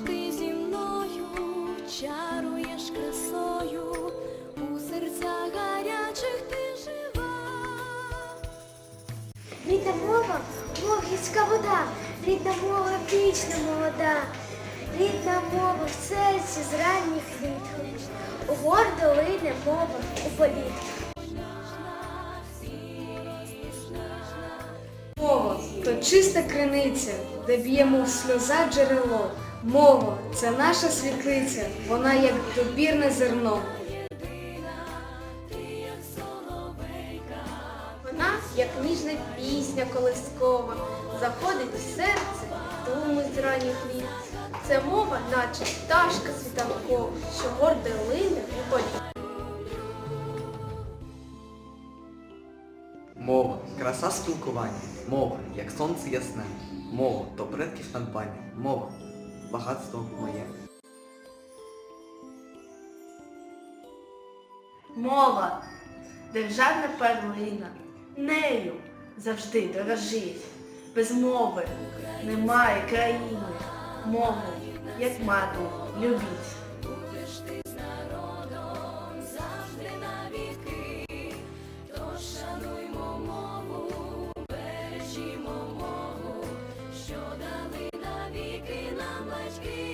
ти зі мною чаруєш красою, у серцях гарячих ти жива. Рідна мова, мов вода, рідна мова вічно молода, рідна мова в серці з ранніх літ. У гор долине мова у політ. Мова то чиста криниця, де б'ємо в сльоза джерело. Мова це наша світлиця, вона як добірне зерно. Вона, як ніжна пісня колискова, заходить в серце, думить з ранніх літ. Це мова, наче пташка світанкова, що горде лине у полі. Мова краса спілкування, мова, як сонце ясне, мова то предків надбання, мова багатство моє. Мова, державна перлина, нею завжди дорожить. Без мови немає країни. Мову, як мату, любіть. Christ.